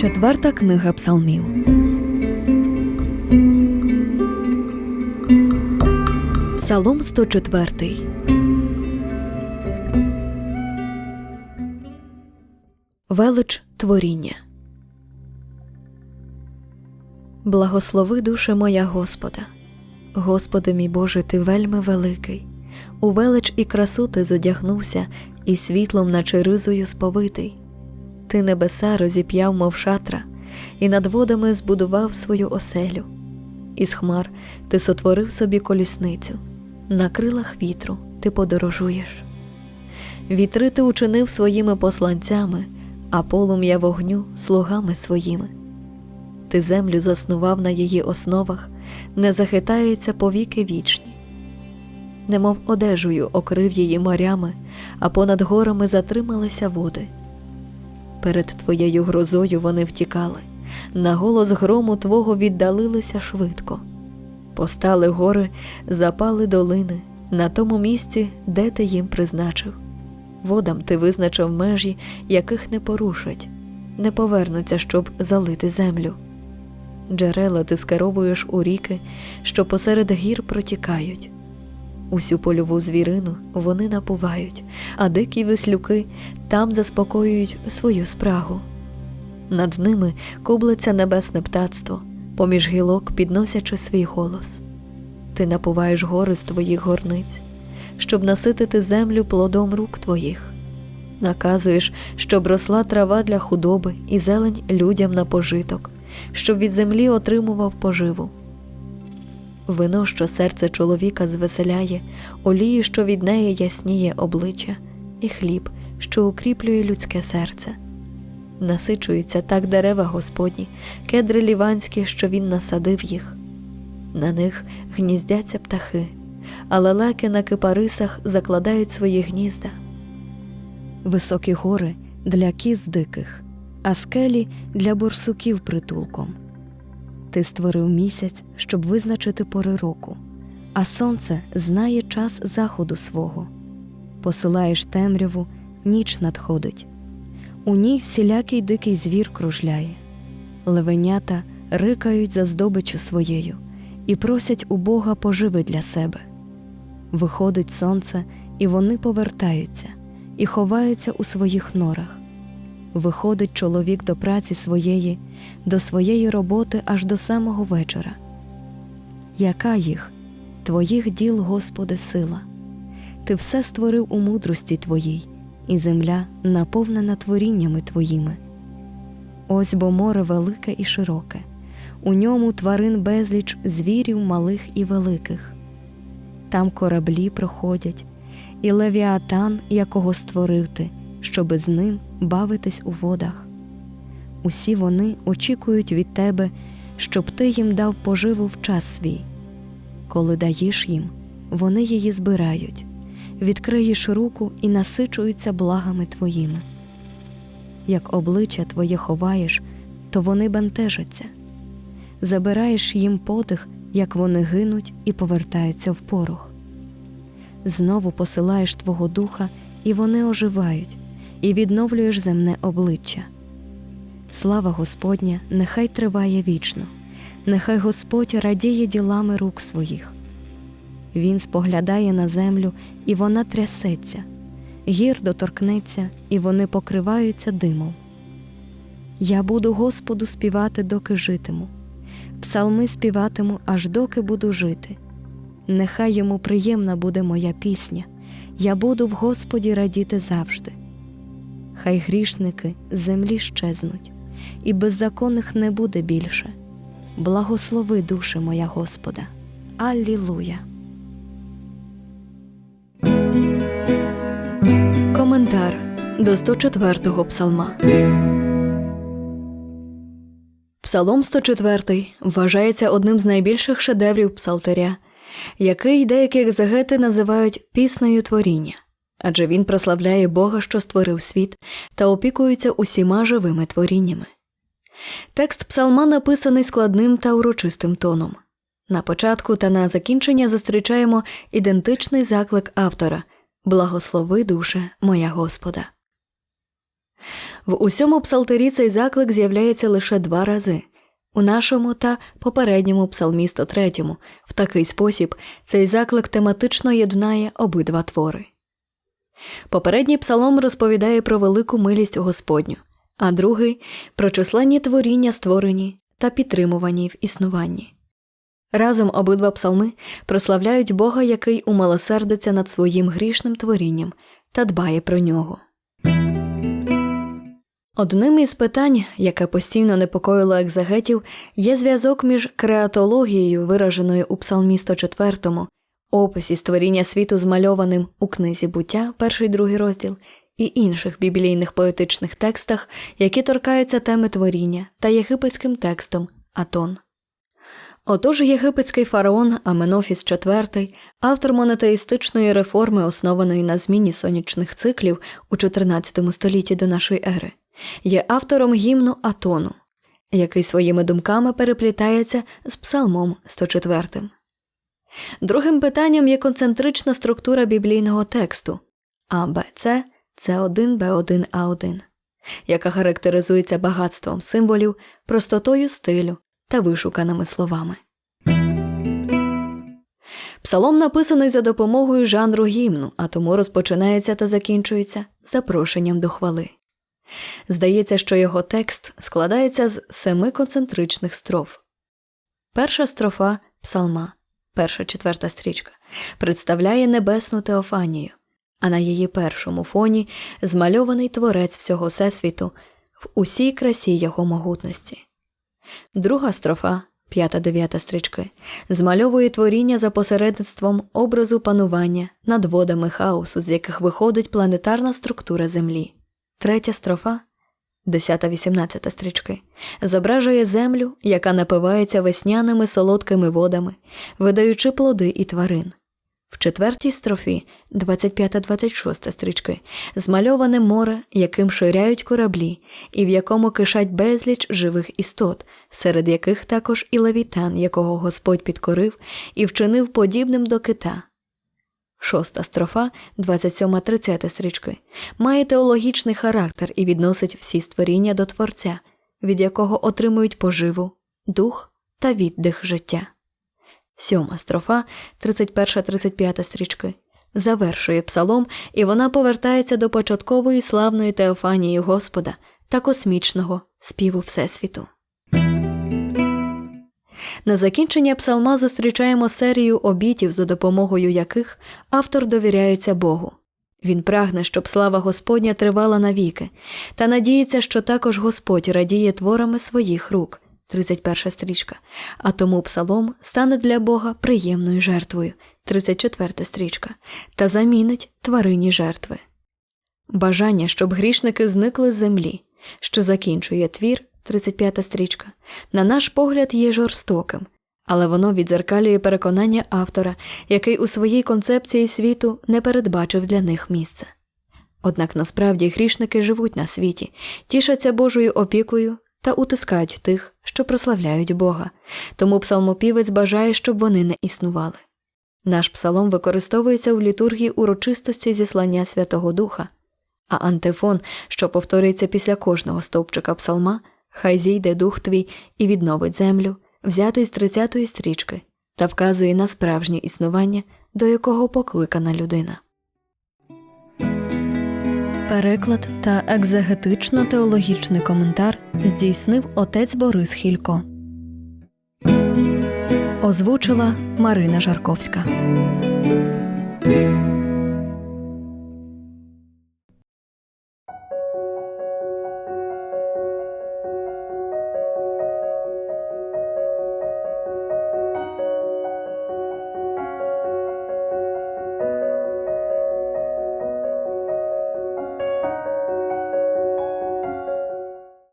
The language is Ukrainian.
Четверта книга псалмів. Псалом 104. Велич творіння. Благослови душе моя Господа. Господи мій Боже, ти вельми великий. У велич і красу ти зодягнувся, і світлом, наче ризою сповитий. Ти небеса розіп'яв, мов шатра, і над водами збудував свою оселю. Із хмар ти сотворив собі колісницю, на крилах вітру ти подорожуєш. Вітри ти учинив своїми посланцями, а полум'я вогню слугами своїми. Ти землю заснував на її основах, не захитається повіки вічні. Немов одежею окрив її морями, а понад горами затрималися води. Перед твоєю грозою вони втікали, на голос грому твого віддалилися швидко. Постали гори, запали долини на тому місці, де ти їм призначив. Водам ти визначив межі, яких не порушать, не повернуться, щоб залити землю. Джерела ти скеровуєш у ріки, що посеред гір протікають. Усю польову звірину вони напувають, а дикі веслюки там заспокоюють свою спрагу. Над ними кублиться небесне птацтво, поміж гілок підносячи свій голос. Ти напуваєш гори з твоїх горниць, щоб наситити землю плодом рук твоїх. Наказуєш, щоб росла трава для худоби і зелень людям на пожиток, щоб від землі отримував поживу. Вино, що серце чоловіка звеселяє, олію, що від неї ясніє обличчя, і хліб, що укріплює людське серце. Насичуються так дерева Господні, кедри ліванські, що він насадив їх. На них гніздяться птахи, а лелеки на кипарисах закладають свої гнізда. Високі гори для кіз диких, а скелі для борсуків притулком. Ти створив місяць, щоб визначити пори року, а сонце знає час заходу свого. Посилаєш темряву, ніч надходить. У ній всілякий дикий звір кружляє. Левенята рикають за здобичю своєю і просять у Бога поживи для себе. Виходить сонце, і вони повертаються, і ховаються у своїх норах. Виходить чоловік до праці своєї, до своєї роботи аж до самого вечора. Яка їх, твоїх діл, Господи, сила? Ти все створив у мудрості Твоїй, і земля наповнена творіннями Твоїми. Ось бо море велике і широке, у ньому тварин безліч звірів малих і великих. Там кораблі проходять, і левіатан, якого створив ти, щоби з ним бавитись у водах. Усі вони очікують від тебе, щоб ти їм дав поживу в час свій. Коли даєш їм, вони її збирають, відкриєш руку і насичуються благами твоїми. Як обличчя твоє ховаєш, то вони бентежаться. Забираєш їм подих, як вони гинуть і повертаються в порох. Знову посилаєш Твого духа, і вони оживають, і відновлюєш земне обличчя. Слава Господня, нехай триває вічно, нехай Господь радіє ділами рук своїх. Він споглядає на землю, і вона трясеться, гір доторкнеться, і вони покриваються димом. Я буду Господу співати, доки житиму, псалми співатиму, аж доки буду жити. Нехай йому приємна буде моя пісня, я буду в Господі радіти завжди. Хай грішники з землі щезнуть, і беззаконних не буде більше. Благослови душе моя Господа. Аллілуя. Коментар до 104-го псалма. Псалом 104 вважається одним з найбільших шедеврів псалтаря, який деякі екзегети називають піснею творіння, адже він прославляє Бога, що створив світ, та опікується усіма живими творіннями. Текст псалма написаний складним та урочистим тоном. На початку та на закінчення зустрічаємо ідентичний заклик автора Благослови душе моя Господа. В усьому псалтирі цей заклик з'являється лише два рази у нашому та попередньому псалмі 103. В такий спосіб цей заклик тематично єднає обидва твори. Попередній псалом розповідає про велику милість Господню, а другий про численні творіння, створені та підтримувані в існуванні. Разом обидва псалми прославляють Бога, який умилосердиться над своїм грішним творінням та дбає про нього. Одним із питань, яке постійно непокоїло екзегетів, є зв'язок між креатологією, вираженою у Псалмі 104, описі створіння світу змальованим у книзі буття, перший другий розділ, і інших біблійних поетичних текстах, які торкаються теми творіння, та єгипетським текстом Атон. Отож єгипетський фараон Аменофіс IV, автор монотеїстичної реформи, основаної на зміні сонячних циклів у 14 столітті до нашої ери, є автором гімну Атону, який своїми думками переплітається з Псалмом 104. Другим питанням є концентрична структура біблійного тексту АБЦ С1 Б1 А1, яка характеризується багатством символів, простотою стилю та вишуканими словами. Псалом написаний за допомогою жанру гімну, а тому розпочинається та закінчується запрошенням до хвали. Здається, що його текст складається з семи концентричних строф. Перша строфа псалма, перша четверта стрічка, представляє небесну Теофанію, а на її першому фоні змальований творець всього всесвіту в усій красі його могутності. Друга строфа, п'ята дев'ята стрічки, змальовує творіння за посередництвом образу панування над водами хаосу, з яких виходить планетарна структура Землі. Третя строфа, десята вісімнадцята стрічки, зображує землю, яка напивається весняними солодкими водами, видаючи плоди і тварин. В четвертій строфі, 25-26 стрічки, змальоване море, яким ширяють кораблі, і в якому кишать безліч живих істот, серед яких також і левітан, якого Господь підкорив і вчинив подібним до кита. Шоста строфа, 27-30 стрічки, має теологічний характер і відносить всі створіння до Творця, від якого отримують поживу, дух та віддих життя. Сьома строфа, 31-35 стрічки, завершує псалом, і вона повертається до початкової славної теофанії Господа та космічного співу Всесвіту. На закінчення псалма зустрічаємо серію обітів, за допомогою яких автор довіряється Богу. Він прагне, щоб слава Господня тривала навіки, та надіється, що також Господь радіє творами своїх рук. 31 стрічка, а тому псалом стане для Бога приємною жертвою, 34 стрічка, та замінить тварині жертви. Бажання, щоб грішники зникли з землі, що закінчує твір, 35 стрічка, на наш погляд є жорстоким, але воно відзеркалює переконання автора, який у своїй концепції світу не передбачив для них місця. Однак насправді грішники живуть на світі, тішаться Божою опікою та утискають тих, що прославляють Бога, тому псалмопівець бажає, щоб вони не існували. Наш псалом використовується в літургії урочистості зіслання Святого Духа, а антифон, що повторюється після кожного стовпчика псалма, хай зійде дух твій і відновить землю, взятий з 30-ї стрічки, та вказує на справжнє існування, до якого покликана людина. Переклад та екзегетично-теологічний коментар здійснив отець Борис Хілько. Озвучила Марина Жарковська.